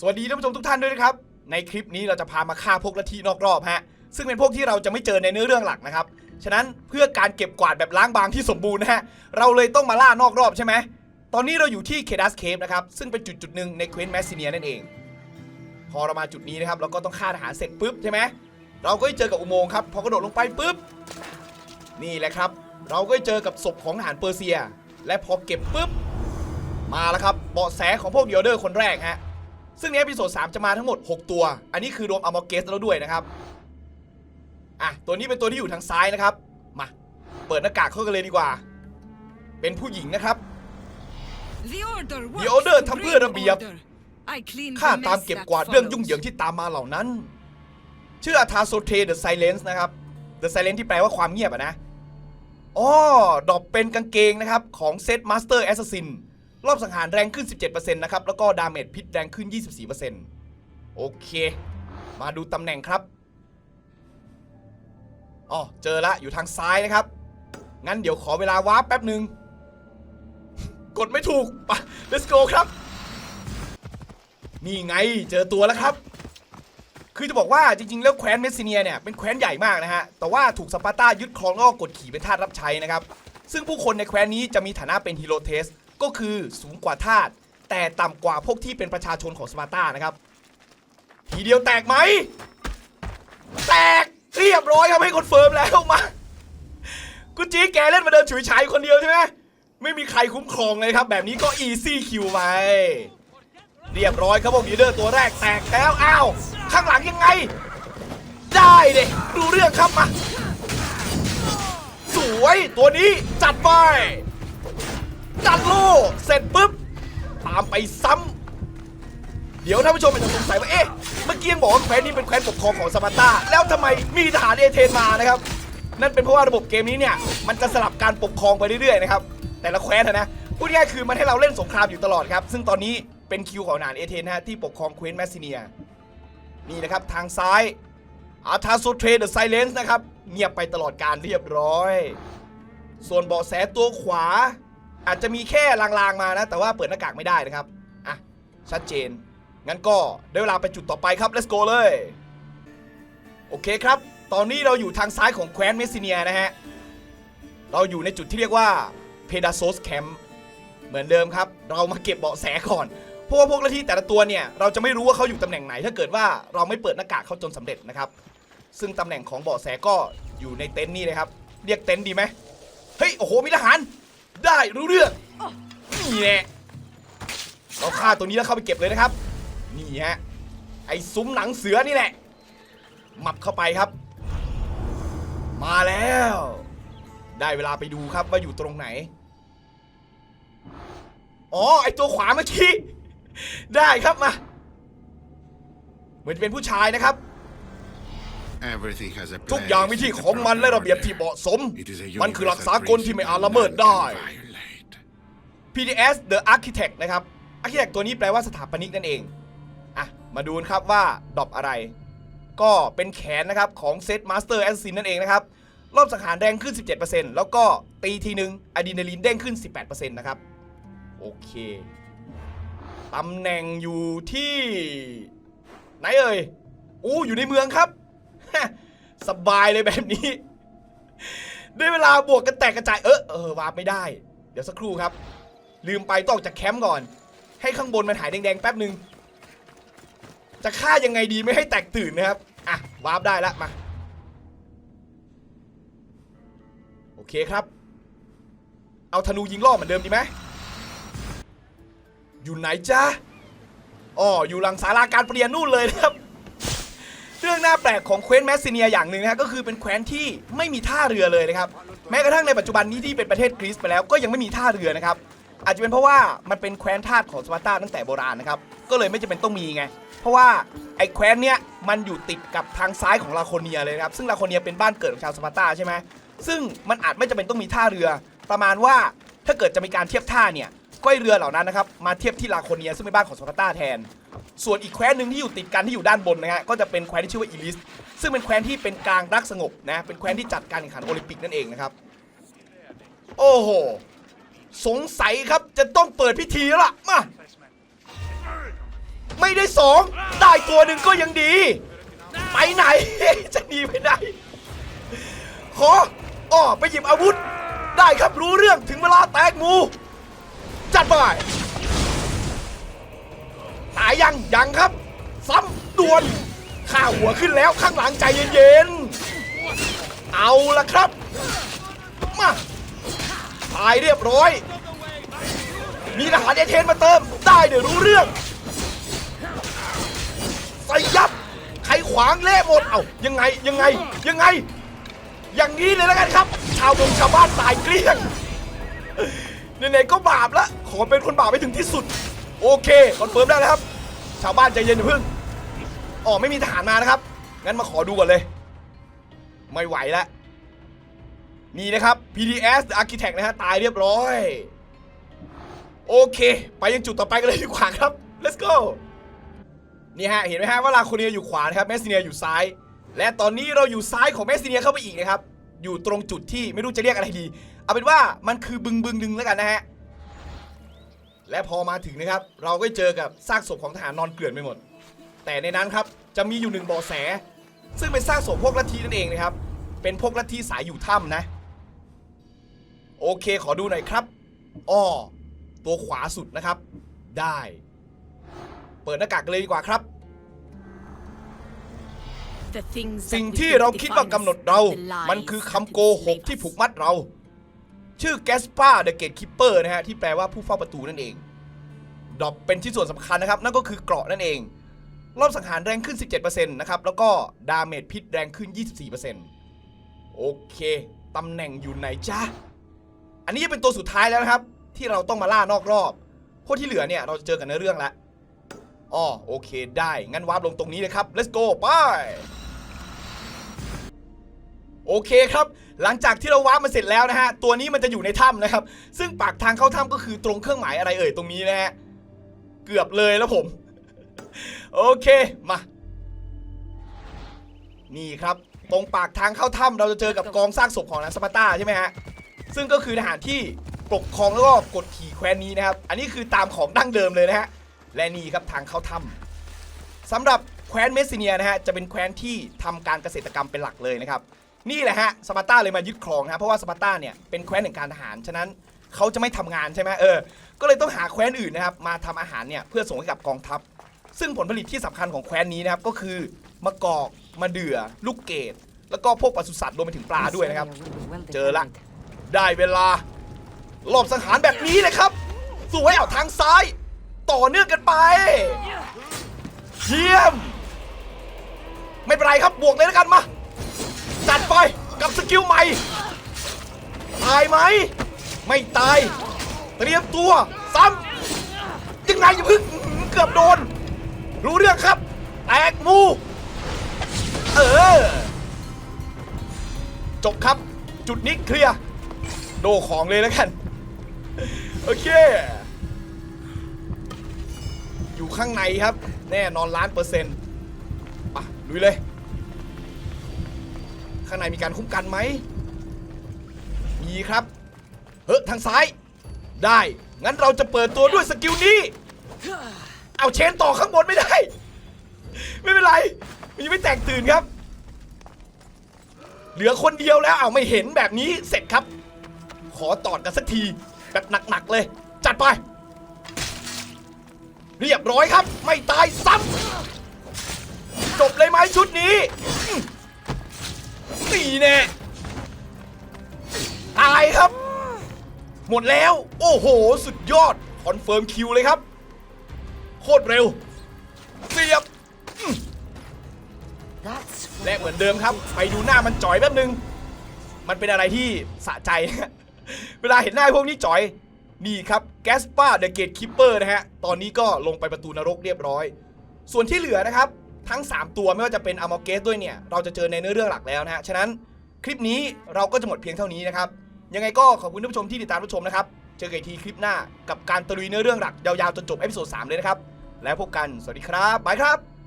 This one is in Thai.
สวัสดีท่านผู้ชมทุกท่านด้วยนะครับ ในคลิปนี้เราจะพามาฆ่าพวกลัทธินอกรอบฮะ ซึ่งเป็นพวกที่เราจะไม่เจอในเนื้อเรื่องหลักนะครับ ฉะนั้นเพื่อการเก็บกวาดแบบล้างบางที่สมบูรณ์นะฮะ เราเลยต้องมาล่านอกรอบใช่ไหม ตอนนี้เราอยู่ที่เคดัสเคฟนะครับ ซึ่งเป็นจุดจุดหนึ่งในเควสแมสซิเนียนั่นเอง พอเรามาจุดนี้นะครับเราก็ต้องฆ่าทหารเสร็จปุ๊บใช่ไหม เราก็จะเจอกับอุโมงค์ครับ พอกระโดดลงไปปุ๊บ นี่แหละครับ เราก็จะเจอกับศพของทหารเปอร์เซีย และพอเก็บปุ๊บ มาแล้วครับ เบาะแสของพวกเดียเดอร์คนแรกฮะ ซึ่งในเอพิโซด3จะมาทั้งหมด 6 ตัว อันนี้คือรวมอมอเกสแล้วด้วยนะครับ อะ ตัวนี้เป็นตัวที่อยู่ทางซ้ายนะครับ มา เปิดหน้ากากเข้ากันเลยดีกว่า เป็นผู้หญิงนะครับ The order, The order ทำเพื่อระเบียบข้าข้าตามเก็บกวาดเรื่องยุ่งเหยิงที่ตามมาเหล่านั้น ชื่ออาธาโซเทเดอะไซเลนส์นะครับ The Silence ที่แปลว่าความเงียบอะนะอ๋อดรอปเป็นกางเกงนะครับ ของเซตมาสเตอร์แอสซัสซิน รอบสังหารแรงขึ้น 17%นะครับ แล้วก็ดาเมจพิษแรงขึ้น 24%โอเค มาดูตำแหน่งครับ อ๋อ เจอละ อยู่ทางซ้ายนะครับ งั้นเดี๋ยวขอเวลาวาร์ปแป๊บหนึ่ง กดไม่ถูกไป let's go ครับ นี่ไง เจอตัวแล้วครับ คือจะบอกว่าจริง ๆ แล้วแคว้นเมสซิเนียเนี่ย เป็นแคว้นใหญ่มากนะฮะ แต่ว่าถูกสปาร์ตายึดครองแล้วก็กดขี่เป็นทาสรับใช้นะครับ ซึ่งผู้คนในแคว้นนี้จะมีฐานะเป็นฮีโรเทส ก็คือสูงกว่าทาสแต่ต่ำกว่าพวกที่เป็นประชาชนของสปาร์ตานะครับ ทีเดียวแตกไหม แตกเรียบร้อยครับให้คอนเฟิร์มแล้วมากุจีแกเล่นมาเดินฉุยฉายคนเดียวใช่ไหมไม่มีใครคุ้มครองเลยครับ แบบนี้ก็อีซี่คิวไปเรียบร้อยครับพวกลีเดอร์ตัวแรกแตกแล้วอ้าวข้างหลังยังไง ได้เด็ดูเรื่องครับมาสวยตัวนี้จัดไป จัดโล่เสร็จปุ๊บตามไปซ้ำเดี๋ยวท่านผู้ชมอาจจะสงสัยว่าเอ๊ะเมื่อกี้ยังบอกว่าแคว้นนี้เป็นแคว้นปกครองของสปาร์ตาแล้วทำไมมีทหารเอเธนมานะครับ นั่นเป็นเพราะว่าระบบเกมนี้เนี่ยมันจะสลับการปกครองไปเรื่อยๆนะครับแต่ละแคว้นนะพูดง่ายๆคือมันให้เราเล่นสงครามอยู่ตลอดครับ ซึ่งตอนนี้เป็นคิวของทหารเอเธนฮะที่ปกครองเควนแมสซิเนียนี่นะครับทางซ้ายอาทาโซเทรเดอะไซเลนส์นะครับเงียบไปตลอดการเรียบร้อย ส่วนเบาะแสตัวขวา อาจจะมีแค่ลางๆมานะ แต่ว่าเปิดหน้ากากไม่ได้นะครับ อะ ชัดเจน งั้นก็ได้เวลาไปจุดต่อไปครับ let's go เลย โอเคครับ ตอนนี้เราอยู่ทางซ้ายของแคว้นเมสซิเนียนะฮะ เราอยู่ในจุดที่เรียกว่าเพดาโซสแคมป์เหมือนเดิมครับ เรามาเก็บเบาะแสก่อนพราะว่าพวกลัทธิแต่ละตัวเนี่ย เราจะไม่รู้ว่าเขาอยู่ตำแหน่งไหน ถ้าเกิดว่าเราไม่เปิดหน้ากากเขาจนสำเร็จนะครับ ซึ่งตำแหน่งของเบาะแสก็อยู่ในเต็นท์นี่เลยครับ เรียกเต็นท์ดีไหมเฮ้ย โอ้โห มีทหาร ได้รู้เรื่องนี่แน่เราฆ่าตัวนี้แล้วเข้าไปเก็บเลยนะครับ นี่ฮะไอ้ซุ้มหนังเสือนี่แหละหมับเข้าไปครับ มาแล้ว ได้เวลาไปดูครับว่าอยู่ตรงไหน อ๋อไอตัวขวาเมื่อกี้ได้ครับมา เหมือนเป็นผู้ชายนะครับ ทุกอย่างมีที่ของมันและระเบียบที่เหมาะสม มันคือหลักสากลที่ไม่อาจละเมิดได้ PDS The Architect นะครับ Architect ตัวนี้แปลว่าสถาปนิกนั่นเอง อะ มาดูนะครับว่าดรอปอะไร ก็เป็นแขนนะครับของเซตมาสเตอร์แอสซินนั่นเองนะครับ รอบสังหารแรงขึ้น 17%แล้วก็ตีทีนึงอะดรีนาลีนเด้งขึ้น 18%นะครับ โอเค ตำแหน่งอยู่ที่ ไหนเอ่ย อู้อยู่ในเมืองครับ สบายเลยแบบนี้ได้เวลาบวกกันแตกกระจาย เออเออวาร์ปไม่ได้ เดี๋ยวสักครู่ครับ ลืมไปต้องออกจากแคมป์ก่อน ให้ข้างบนมันหายแดงๆแป๊บหนึ่งจะฆ่ายังไงดีไม่ให้แตกตื่นนะครับ อะ วาร์ปได้ละมา โอเคครับ เอาธนูยิงล่อเหมือนเดิมดีไหมอยู่ไหนจ๊ะอ๋ออยู่หลังศาลาการเปลี่ยนนู่นเลยนะครับ เรื่องน่าแปลกของแคว้นแมสซิเนียอย่างหนึ่งนะฮะก็คือเป็นแคว้นที่ไม่มีท่าเรือเลยนะครับแม้กระทั่งในปัจจุบันนี้ที่เป็นประเทศกรีซไปแล้วก็ยังไม่มีท่าเรือนะครับอาจจะเป็นเพราะว่ามันเป็นแคว้นทาสของสปาร์ตาตั้งแต่โบราณนะครับก็เลยไม่จำเป็นต้องมีไง เพราะว่าไอ้แคว้นเนี้ยมันอยู่ติดกับทางซ้ายของลาโคเนียเลยนะครับซึ่งลาโคเนียเป็นบ้านเกิดของชาวสปาร์ตาใช่ไหมซึ่งมันอาจไม่จำเป็นต้องมีท่าเรือ ประมาณว่าถ้าเกิดจะมีการเทียบท่าเนี่ยก็ให้เรือเหล่านั้นนะครับมาเทียบที่ลาโคเนียซึ่งเป็นบ้านของสปาร์ตาแทน ส่วนอีกแคว้นหนึ่งที่อยู่ติดกันที่อยู่ด้านบนนะฮะก็จะเป็นแคว้นที่ชื่อว่าอีลิส ซึ่งเป็นแคว้นที่เป็นกลางรักสงบนะเป็นแคว้นที่จัดการแข่งขันโอลิมปิกนั่นเองนะครับโอ้โหสงสัยครับจะต้องเปิดพิธีแล้วล่ะมาไม่ได้สองได้ตัวหนึ่งก็ยังดี ไปไหน จะหนีไปไหนขออ้อไปหยิบอาวุธ ได้ครับรู้เรื่องถึงเวลาแตกงู จัดไปายยังยังครับ ซ้ำดวนข้าหัวขึ้นแล้วข้างหลังใจเย็นๆ เอาละครับ มาตายเรียบร้อย มีทหารเอเทนมาเติม ได้เดี๋ยวรู้เรื่องใส่ยับ ใครขวางเละหมด เอายังไงยังไงยังไง อย่างนี้เลยแล้วกันครับ ชาวบงชาวบ้านตายเกลี้ยงไหนๆก็บาปละ ขอเป็นคนบาปไปถึงที่สุด โอเค คอนเฟิร์มได้แล้วครับ ชาวบ้านใจเย็นอย่าเพิ่งอ๋อไม่มีทหารมานะครับ งั้นมาขอดูก่อนเลย ไม่ไหวแล้วนี่นะครับ PDS The Architect นะฮะ ตายเรียบร้อย โอเค ไปยังจุดต่อไปกันเลยดีกว่าครับ let's go นี่ฮะ เห็นไหมฮะว่าลาโคเนียอยู่ขวานะครับ แมสซิเนียอยู่ซ้าย และตอนนี้เราอยู่ซ้ายของแมสซิเนียเข้าไปอีกนะครับ อยู่ตรงจุดที่ไม่รู้จะเรียกอะไรดี เอาเป็นว่ามันคือบึงบึงหนึ่งแล้วกันนะฮะ และพอมาถึงนะครับ เราก็เจอกับซากศพของทหารนอนเกลื่อนไปหมด แต่ในนั้นครับจะมีอยู่หนึ่งเบาะแส ซึ่งเป็นซากศพพวกลัทธินั่นเองนะครับ เป็นพวกลัทธิสายอยู่ถ้ำนะ โอเคขอดูหน่อยครับอ้อตัวขวาสุดนะครับ ได้ เปิดหน้ากากกันเลยดีกว่าครับ สิ่งที่เราคิดว่ากำหนดเรา มันคือคำโกหกที่ผูกมัดเรา ชื่อแกสปาเดอะเกตคิปเปอร์นะฮะที่แปลว่าผู้เฝ้าประตูนั่นเองดรอปเป็นที่ส่วนสำคัญนะครับ นั่นก็คือเกราะนั่นเอง รอบสังหารแรงขึ้น 17%นะครับ แล้วก็ดาเมจพิษแรงขึ้น 24%โอเคตำแหน่งอยู่ไหนจ้าอันนี้จะเป็นตัวสุดท้ายแล้วนะครับ ที่เราต้องมาล่านอกรอบพวกที่เหลือเนี่ยเราจะเจอกันในเรื่องล้วอ๋อโอเคได้ งั้นวาร์ปลงตรงนี้เลยครับ let's go ไป โอเคครับ หลังจากที่เราวาร์ปมาเสร็จแล้วนะฮะ ตัวนี้มันจะอยู่ในถ้ำนะครับ ซึ่งปากทางเข้าถ้ำก็คือตรงเครื่องหมายอะไรเอ่ยตรงนี้นะฮะ เกือบเลยแล้วผม โอเค มา นี่ครับ ตรงปากทางเข้าถ้ำเราจะเจอกับกองซากศพของนางสปาร์ตาใช่ไหมฮะ ซึ่งก็คือทหารที่ปกครองแล้วก็กดขี่แคว้นนี้นะครับ อันนี้คือตามของดั้งเดิมเลยนะฮะ และนี่ครับทางเข้าถ้ำสำหรับแคว้นเมสซิเนียนะฮะ จะเป็นแคว้นที่ทำการเกษตรกรรมเป็นหลักเลยนะครับ นี่แหละฮะสปาร์ตาเลยมายึดครองนะเพราะว่าสปาร์ตาเนี่ยเป็นแคว้นแห่งการทหารฉะนั้นเขาจะไม่ทำงานใช่ไหมเออ ก็เลยต้องหาแคว้นอื่นนะครับมาทำอาหารเนี่ยเพื่อส่งให้กับกองทัพ ซึ่งผลผลิตที่สำคัญของแคว้นนี้นะครับก็คือมะกอกมะเดื่อ ลูกเกดแล้วก็พวกปศุสัตว์รวมไปถึงปลาด้วยนะครับ เจอละ ได้เวลารอบสังหารแบบนี้เลยครับสวยเอาทางซ้าย ต่อเนื่องกันไป เยี่ยม ไม่เป็นไรครับบวกเลยแล้วกันมา จัดไปกับสกิลใหม่ ตายไหม ไม่ตาย เตรียมตัวซ้ำยังไงอย่าเพึ่งเกือบโดน รู้เรื่องครับ แตกหมู เออ จบครับ จุดนี้เคลียร์ โดของเลยแล้วกัน โอเค อยู่ข้างในครับ แน่นอนล้านเปอร์เซ็นต์ไปะลุยเลย ข้างในมีการคุ้มกันไหมมีครับ เฮ้ยทางซ้าย ได้ งั้นเราจะเปิดตัวด้วยสกิลนี้ เอาเชนต่อข้างบนไม่ได้ ไม่เป็นไร มันยังไม่แตกตื่นครับ เหลือคนเดียวแล้วเอาไม่เห็นแบบนี้เสร็จครับ ขอตอดกันสักที แบบหนักๆเลย จัดไป เรียบร้อยครับ ไม่ตายซ้ำจบเลยไหมชุดนี้ อื้อนี่แน่ตายครับ หมดแล้ว โอ้โห สุดยอด คอนเฟิร์มคิวเลยครับ โคตรเร็ว เสียบ และเหมือนเดิมครับ ไปดูหน้ามันจ่อยแป๊บนึง มันเป็นอะไรที่สะใจ เวลาเห็นหน้าพวกนี้จ่อย นี่ครับแกสปาเดอะเกตคิปเปอร์นะฮะ ตอนนี้ก็ลงไปประตูนรกเรียบร้อย ส่วนที่เหลือนะครับ ทั้ง 3 ตัวไม่ว่าจะเป็นอ m มอเกสด้วยเนี่ย เราจะเจอในเนื้อเรื่องหลักแล้วนะฮะ ฉะนั้นคลิปนี้เราก็จะหมดเพียงเท่านี้นะครับ ยังไงก็ขอบคุณท่านผู้ชมที่ติดตามรับชมนะครับ เจอกันทีคลิปหน้ากับการตะลุยเนื้อเรื่องหลักยาวๆจนจบเอพิโซด3เลยนะครับ แล้วพบกัน สวัสดีครับ บายครับ